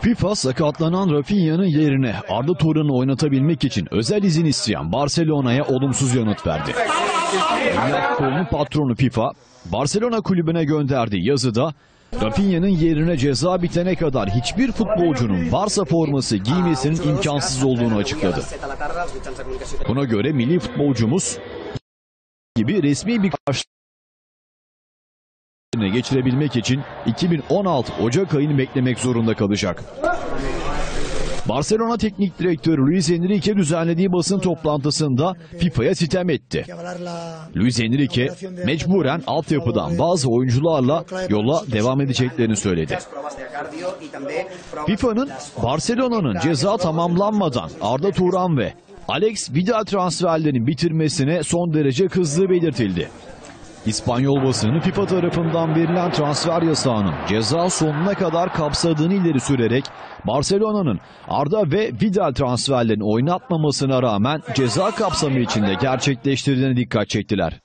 FIFA sakatlanan Rafinha'nın yerine Arda Turan'ı oynatabilmek için özel izin isteyen Barcelona'ya olumsuz yanıt verdi. Dünya futbolunun patronu FIFA, Barcelona kulübüne gönderdiği yazıda Rafinha'nın yerine ceza bitene kadar hiçbir futbolcunun Barça forması giymesinin imkansız olduğunu açıkladı. Buna göre milli futbolcumuz gibi resmi bir karşı geçirebilmek için 2016 Ocak ayını beklemek zorunda kalacak. Barcelona Teknik Direktörü Luis Enrique düzenlediği basın toplantısında FIFA'ya sitem etti. Luis Enrique mecburen altyapıdan bazı oyuncularla yola devam edeceklerini söyledi. FIFA'nın Barcelona'nın ceza tamamlanmadan Arda Turan ve Alex Vidal transferlerini bitirmesine son derece kızdığı belirtildi. İspanyol basını FIFA tarafından verilen transfer yasağının ceza sonuna kadar kapsadığını ileri sürerek Barcelona'nın Arda ve Vidal transferlerini oynatmamasına rağmen ceza kapsamı içinde gerçekleştirdiğine dikkat çektiler.